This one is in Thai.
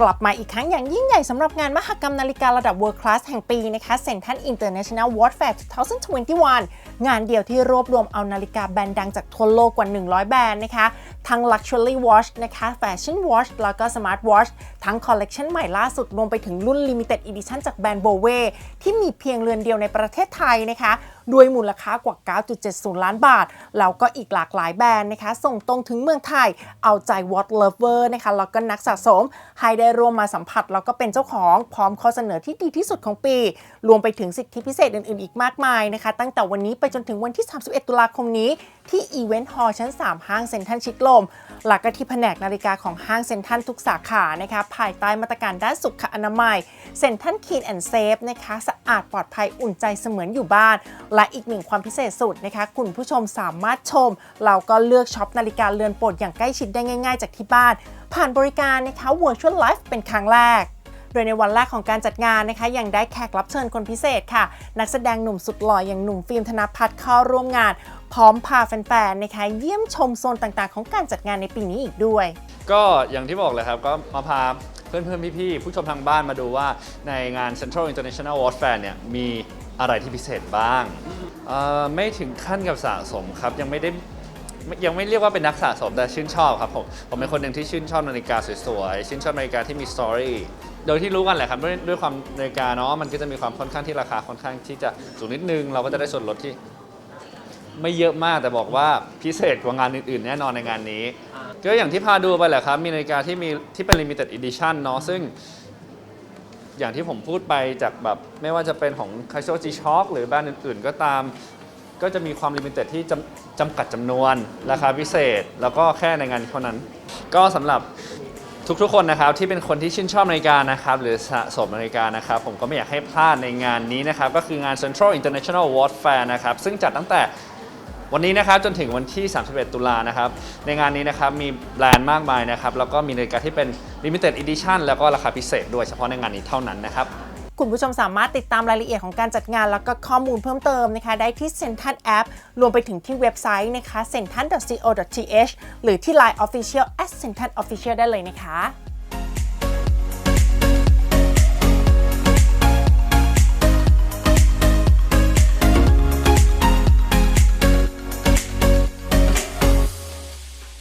กลับมาอีกครั้งอย่างยิ่งใหญ่สำหรับงานมหกรรมนาฬิการะดับ World Class แห่งปีนะคะ Central International Watch Fair 2021 งานเดียวที่รวบรวมเอานาฬิกาแบรนด์ดังจากทั่วโลกกว่า 100 แบรนด์นะคะ ทั้ง Luxury Watch นะคะ Fashion Watch แล้วก็ Smart Watch ทั้งคอลเลกชันใหม่ล่าสุดรวมไปถึงรุ่น Limited Edition จากแบรนด์ b o w e ที่มีเพียงเรือนเดียวในประเทศไทยนะคะ ด้วยมูลค่ากว่า 9.70 ล้านบาท แล้วก็อีกหลากหลายแบรนด์นะคะ ส่งตรงถึงเมืองไทย เอาใจ Watch Lover นะคะ แล้วก็นักสะสม ให้ได้ร่วมมาสัมผัส แล้วก็เป็นเจ้าของพร้อมข้อเสนอที่ดีที่สุดของปี รวมไปถึงสิทธิพิเศษอื่นๆ อีกมากมายนะคะ ตั้งแต่วันนี้ไปจนถึงวันที่ 31 ตุลาคมนี้ที่อีเวนต์ฮอลล์ชั้น 3 ห้างเซ็นทรัลชิดลม หลักก็ที่แผนกนาฬิกาของห้างเซ็นทรัลทุกสาขานะคะภายใต้มาตรการด้านสุขอนามัยเซ็นทันคีนแอนเซฟนะคะสะอาดปลอดภัยอุ่นใจเสมือนอยู่บ้าน และอีกหนึ่งความพิเศษสุดนะคะ คุณผู้ชมสามารถชม เราก็เลือกช็อปนาฬิกาเรือนโปรดอย่างใกล้ชิดได้ง่าย ๆ จากที่บ้าน ผ่านบริการนะคะ Virtual Life เป็นครั้งแรก ดยในวันแรกของการจัดงานนะคะยังได้แขกรับเชิญคนพิเศษค่ะ นักแสดงหนุ่มสุดหล่ออย่างหนุ่มฟิล์มธนพัฒน์เข้าร่วมงาน พร้อมพาแฟนๆนะคะเยี่ยมชมโซนต่างๆ ของการจัดงานในปีนี้อีกด้วย ก็อย่างที่บอกเลยครับก็มาพาเพื่อนๆพี่ๆผู้ชมทางบ้านมาดูว่าในงาน Central International Watch Fair เนี่ยมีอะไรที่พิเศษบ้าง ไม่ถึงขั้นกับสะสมครับ ยังไม่ได้ ยังไม่เรียกว่าเป็นนักสะสมแต่ชื่นชอบครับผม ผมเป็นคนหนึ่งที่ชื่นชอบนาฬิกาสวยๆ ชื่นชอบนาฬิกาที่มีสตอรี่โดยที่รู้กันแหละครับด้วยด้วยความนาฬิกาเนาะมันก็จะมีความค่อนข้างที่ราคาค่อนข้างที่จะสูงนิดนึง เราก็จะได้ส่วนลดที่ ไม่เยอะมากแต่บอกว่าพิเศษกว่างานอื่นๆ แน่นอนในงานนี้ ก็อย่างที่พาดูไปแหละครับ มีนาฬิกาที่มีที่เป็น limited edition เนาะซึ่ง อย่างที่ผมพูดไปจากแบบ ไม่ว่าจะเป็นของ c a s i o G Shock หรือแบรนด์อื่นๆ ก็ตาม ก็จะมีความ limited ที่จำจำกัดจำนวน ราคาพิเศษ แล้วก็แค่ในงานเท่านั้น ก็สำหรับทุกๆคนนะครับที่เป็นคนที่ชื่นชอบนาฬิกานะครับหรือสะสมนาฬิกานะครับผมก็ไม่อยากให้พลาดในงานนี้นะครับก็คืองาน Central International Watch Fair นะครับซึ่งจัดตั้งแต่วันนี้นะครับจนถึงวันที่ 31 ตุลานะครับในงานนี้นะครับมีแบรนด์มากมายนะครับแล้วก็มีนาฬิกาที่เป็น Limited Edition แล้วก็ราคาพิเศษด้วยเฉพาะในงานนี้เท่านั้นนะครับ คุณผู้ชมสามารถติดตามรายละเอียดของการจัดงาน แล้วก็ข้อมูลเพิ่มเติมนะคะ ได้ที่ Central App รวมไปถึงที่เว็บไซต์นะคะ central.co.th หรือที่ Line Official at central official ได้เลยนะคะ